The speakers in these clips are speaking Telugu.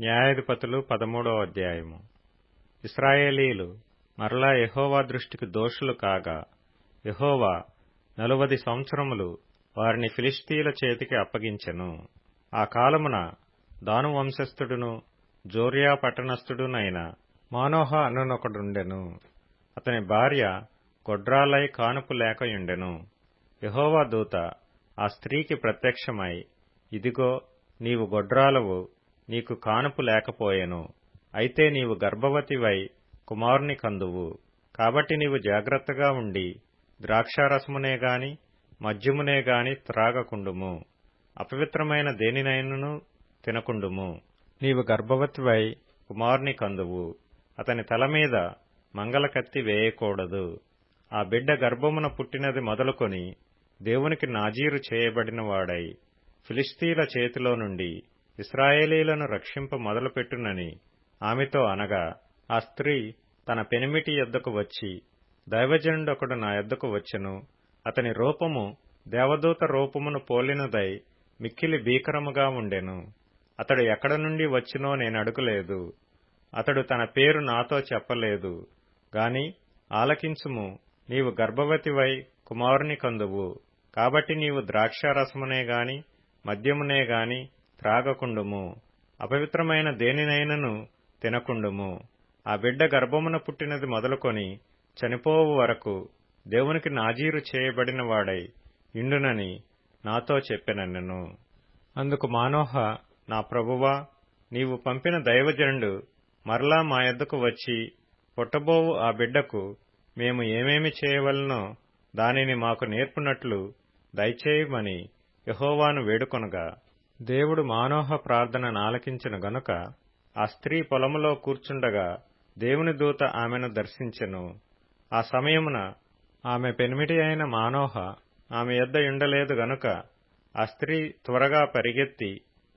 న్యాయాధిపతులు పదమూడో అధ్యాయము. ఇస్రాయేలీలు మరలా యహోవా దృష్టికి దోషులు కాగా యహోవా నలువది సంవత్సరములు వారిని ఫిలిస్తీల చేతికి అప్పగించెను. ఆ కాలమున దాను వంశస్థుడును జోర్యా పట్టణస్థుడునైన మానోహ అనునొకడుండెను. అతని భార్య గొడ్రాలై కానుపు లేకయుండెను. యహోవా దూత ఆ స్త్రీకి ప్రత్యక్షమై ఇదిగో నీవు గొడ్రాలవు నీకు కానుపు లేకపోయెను. అయితే నీవు గర్భవతివై కుమారుని కందువు కాబట్టి నీవు జాగ్రత్తగా ఉండి ద్రాక్షారసమునే గాని మద్యమునే గాని త్రాగకుండుము. అపవిత్రమైన దేనినైనను తినకుండుము. నీవు గర్భవతివై కుమారుని కందువు అతని తల మీద మంగళకత్తి వేయకూడదు. ఆ బిడ్డ గర్భమున పుట్టినది మొదలుకొని దేవునికి నాజీరు చేయబడినవాడై ఫిలిస్తీల చేతిలో నుండి ఇస్రాయేలీలను రక్షింప మొదలుపెట్టునని ఆమెతో అనగా ఆ స్త్రీ తన పెనిమిటి యొద్దకు వచ్చి దైవజనుడొకడు నా యొద్దకు వచ్చెను. అతని రూపము దేవదూత రూపమును పోలినదై మిక్కిలి భీకరముగా ఉండెను. అతడు ఎక్కడ నుండి వచ్చినో నేను అడుగులేదు. అతడు తన పేరు నాతో చెప్పలేదు. గాని ఆలకించుము. నీవు గర్భవతివై కుమారుని కందువు కాబట్టి నీవు ద్రాక్షారసమునే గాని మద్యమునే గాని త్రాగకుండుము. అపవిత్రమైన దేనినైనను తినకుండుము. ఆ బిడ్డ గర్భమున పుట్టినది మొదలుకొని చనిపోవు వరకు దేవునికి నాజీరు చేయబడిన వాడై ఇండునని నాతో చెప్పెనన్నెను. అందుకు మానోహ నా ప్రభువా నీవు పంపిన దైవజనుడు మరలా మా ఎద్దకు వచ్చి పుట్టబోవు ఆ బిడ్డకు మేము ఏమేమి చేయవలనో దానిని మాకు నేర్పునట్లు దయచేయమని యహోవాను వేడుకొనగా. దేవుడు మానోహ ప్రార్థన ఆలకించిన గనుక ఆ స్త్రీ పొలములో కూర్చుండగా దేవుని దూత ఆమెను దర్శించెను. ఆ సమయమున ఆమె పెనిమిటి అయిన మానోహ ఆమె యొద్ద ఉండలేదు గనుక ఆ స్త్రీ త్వరగా పరిగెత్తి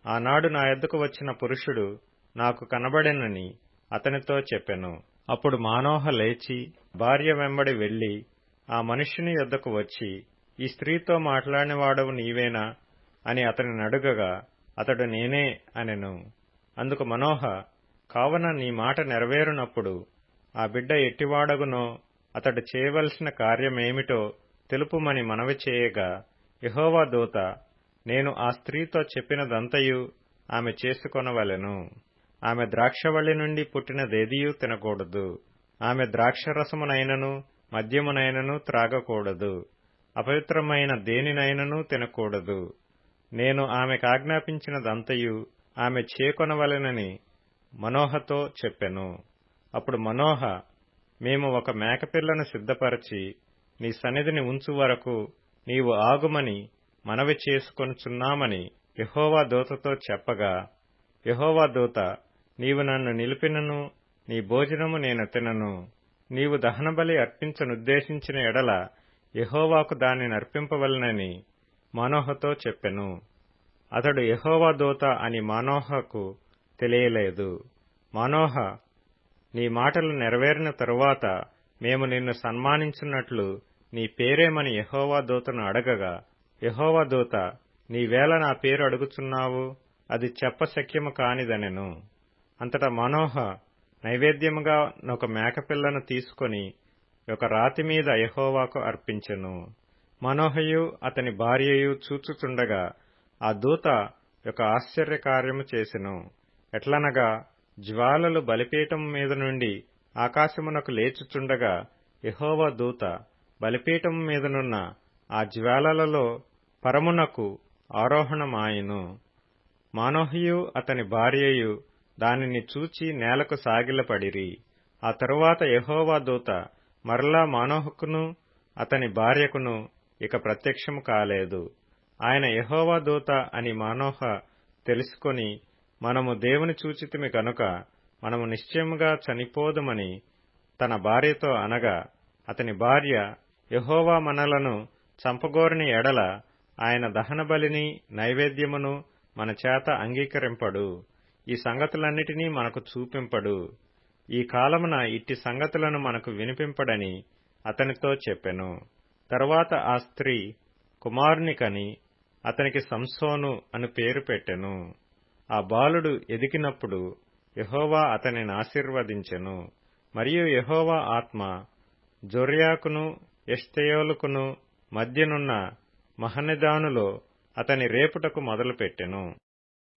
ఆనాడు నా యొద్దకు వచ్చిన పురుషుడు నాకు కనబడెనని అతనితో చెప్పెను. అప్పుడు మానోహ లేచి భార్య వెంబడి వెళ్ళి ఆ మనుష్యుని యొద్దకు వచ్చి ఈ స్త్రీతో మాట్లాడినవాడవు నీవేనా? అని అతనిని అడుగగా అతడు నేనే అనెను. అందుకు మనోహ కావున నీ మాట నెరవేరునప్పుడు ఆ బిడ్డ ఎట్టివాడగునో అతడు చేయవలసిన కార్యమేమిటో తెలుపుమని మనవి చేయగా యహోవా దూత నేను ఆ స్త్రీతో చెప్పినదంతయు ఆమె చేసుకొనవలెను. ఆమె ద్రాక్షవల్లి నుండి పుట్టినదేదియూ తినకూడదు. ఆమె ద్రాక్షరసమునైనను మద్యమునైనను త్రాగకూడదు. అపవిత్రమైన దేనినైనను తినకూడదు. నేను ఆమెకాజ్ఞాపించినదంతయు ఆమె చేకొనవలెనని మనోహతో చెప్పెను. అప్పుడు మనోహ మేము ఒక మేకపిల్లను సిద్ధపరచి నీ సన్నిధిని ఉంచు వరకు నీవు ఆగుమని మనవి చేసుకొనుచున్నామని యహోవా దూతతో చెప్పగా యహోవా దూత నీవు నన్ను నిలిపినను నీ భోజనము నేను తినను. నీవు దహనబలి అర్పించనుద్దేశించిన ఎడల యహోవాకు దానిని అర్పింపవలనని మనోహతో చెప్పెను. అతడు యహోవా దూత అని మనోహకు తెలియలేదు. మనోహ నీ మాటలు నెరవేరిన తరువాత మేము నిన్ను సన్మానించున్నట్లు నీ పేరేమని యహోవా దూతను అడగగా యహోవా దూత నీవేళ నా పేరు అడుగుచున్నావు? అది చెప్పశక్యము కానిదనెను. అంతటా మనోహ నైవేద్యముగా ఒక మేకపిల్లను తీసుకొని ఒక రాతి మీద యహోవాకు అర్పించెను. మనోహయు అతని భార్యయు చూచుచుండగా ఆ దూత ఒక ఆశ్చర్యకార్యము చేసెను. ఎట్లనగా జ్వాలలు బలిపీఠం మీద నుండి ఆకాశమునకు లేచుచుండగా యహోవ దూత బలిపీఠం మీదనున్న ఆ జ్వాలలలో పరమునకు ఆరోహణమాయెను. మానోహియు అతని భార్యయు దానిని చూచి నేలకు సాగిలపడిరి. ఆ తరువాత యహోవా దూత మరలా మానోహకును అతని భార్యకును ఇక ప్రత్యక్షము కాలేదు. ఆయన యహోవా దూత అని మానోహ తెలుసుకొని మనము దేవుని చూచితిమి కనుక మనము నిశ్చయముగా చనిపోదుమని తన భార్యతో అనగా అతని భార్య యహోవా మనలను చంపగోరిని ఎడల ఆయన దహనబలిని నైవేద్యమును మన చేత అంగీకరింపడు. ఈ సంగతులన్నిటినీ మనకు చూపింపడు. ఈ కాలమున ఇట్టి సంగతులను మనకు వినిపింపడని అతనితో చెప్పెను. తర్వాత ఆ స్త్రీ కుమారుని కని అతనికి సంసోను అని పేరు పెట్టెను. ఆ బాలుడు ఎదిగినప్పుడు యహోవా అతనిని ఆశీర్వదించెను. మరియు యహోవా ఆత్మ జొర్యాకును ఎష్టయోలుకును మధ్యనున్న మహనెదానులో అతని రేపుటకు మొదలుపెట్టెను.